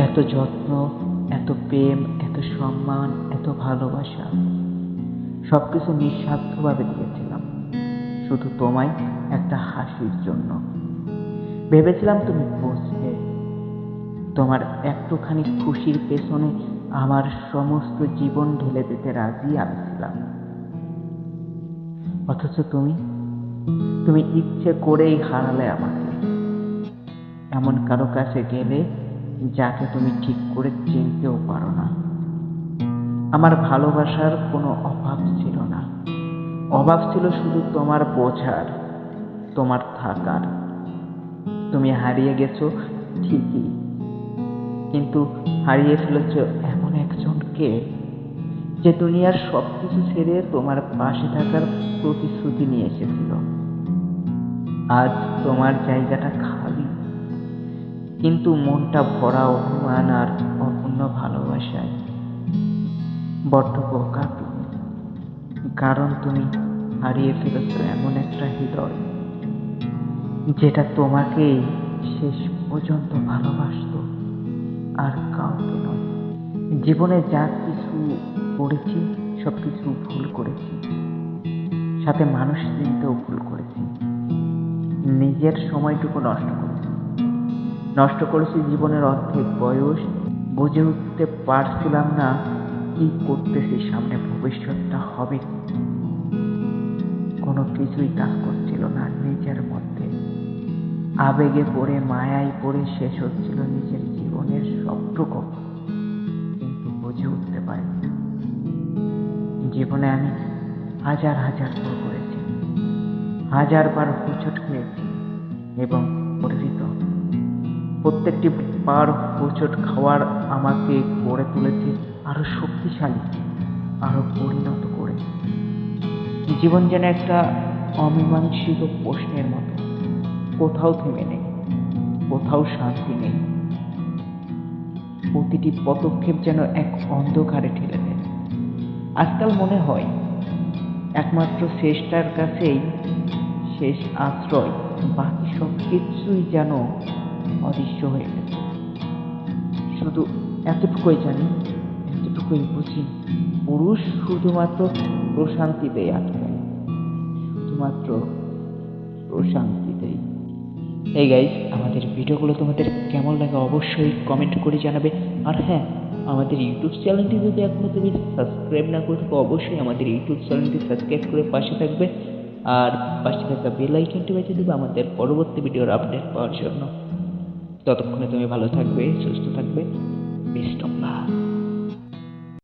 এত যত্ন, এত প্রেম, এত সম্মান, এত ভালোবাসা। সব কিছু নিঃস্বার্থভাবে দিয়েছিলাম। শুধু তোমায় একটা হাসির জন্য। ভেবেছিলাম তুমি বুঝবে। তোমার একটুখানি খুশির পেছনে আমার সমস্ত জীবন ঢেলে দিতে রাজি আমি ছিলাম। অথচ তুমি তুমি ইচ্ছে করেই হারালে আমাকে। এমন কারও কাছে গেলে যাকে তুমি ঠিক করে চিনতেও পারো না। আমার ভালোবাসার কোনো অভাব ছিল না। অভাব ছিল শুধু তোমার বোঝার, তোমার থাকার। তুমি হারিয়ে গেছো ঠিকই, কিন্তু হারিয়ে ফেলেছ এমন একজনকে যে দুনিয়ার সব কিছু ছেড়ে তোমার পাশে থাকার প্রতিশ্রুতি নিয়ে এসেছিল। আজ তোমার জায়গাটা খালি কিন্তু মনটা ভরা অভিমান আর অপূর্ণ ভালোবাসায়। বড্ড বোকা তুমি? কারণ তুমি হারিয়ে ফেলেছ এমন একটা হৃদয়, যেটা তোমাকেই শেষ পর্যন্ত ভালোবাসতো আর কাউকে নয় জীবনে যা কিছু করেছি সব কিছু ভুল করেছি। সাথে মানুষ চিনতেও ভুল করেছি। নিজের সময়টুকু নষ্ট করেছি। নষ্ট করেছি জীবনের অর্ধেক বয়স, বুঝে উঠতে পারছিলাম না কি করতেছি সামনে ভবিষ্যৎটা হবে। কোনো কিছুই কাজ করছিল না নিজের মধ্যে। আবেগে পড়ে, মায়ায় পড়ে শেষ হচ্ছিল নিজের জীবনের সবটুকু কিন্তু বুঝে উঠতে পারিনি। জীবনে আমি হাজার হাজার ভুল করেছি। হাজার বার হুচট খেয়েছি এবং পরিচিত প্রত্যেকটি পার হুচট খাওয়ার আমাকে গড়ে তুলেছে আরও শক্তিশালী, আরও পরিণত করে। জীবন যেন একটা অমীমাংসিত প্রশ্নের মতো। কোথাও থেমে নেই, কোথাও শান্তি নেই। প্রতিটি পদক্ষেপ যেন এক অন্ধকারে ঠেলে দেয়। আজকাল মনে হয়, একমাত্র শেষটার কাছেই শেষ আশ্রয়, বাকি সব কিছুই যেন অদৃশ্য হয়ে গেছে। শুধু এতটুকুই জানি, এতটুকুই বুঝি। পুরুষ শুধুমাত্র প্রশান্তিতেই আটকায় শুধুমাত্র প্রশান্তিতেই। এই গাইজ আমাদের ভিডিওগুলো তোমাদের কেমন লাগে অবশ্যই কমেন্ট করে জানাবে। আর হ্যাঁ আমাদের ইউটিউব চ্যানেলটি যদি এখনও তুমি সাবস্ক্রাইব না করে থাকো, অবশ্যই আমাদের ইউটিউব চ্যানেলটি সাবস্ক্রাইব করে পাশে থাকবে। আর পাশে থাকা বেল আইকনটি বেঁচে দেবে আমাদের পরবর্তী ভিডিওর আপডেট পাওয়ার জন্য। ততক্ষণে তুমি ভালো থাকবে সুস্থ থাকবে। বেশ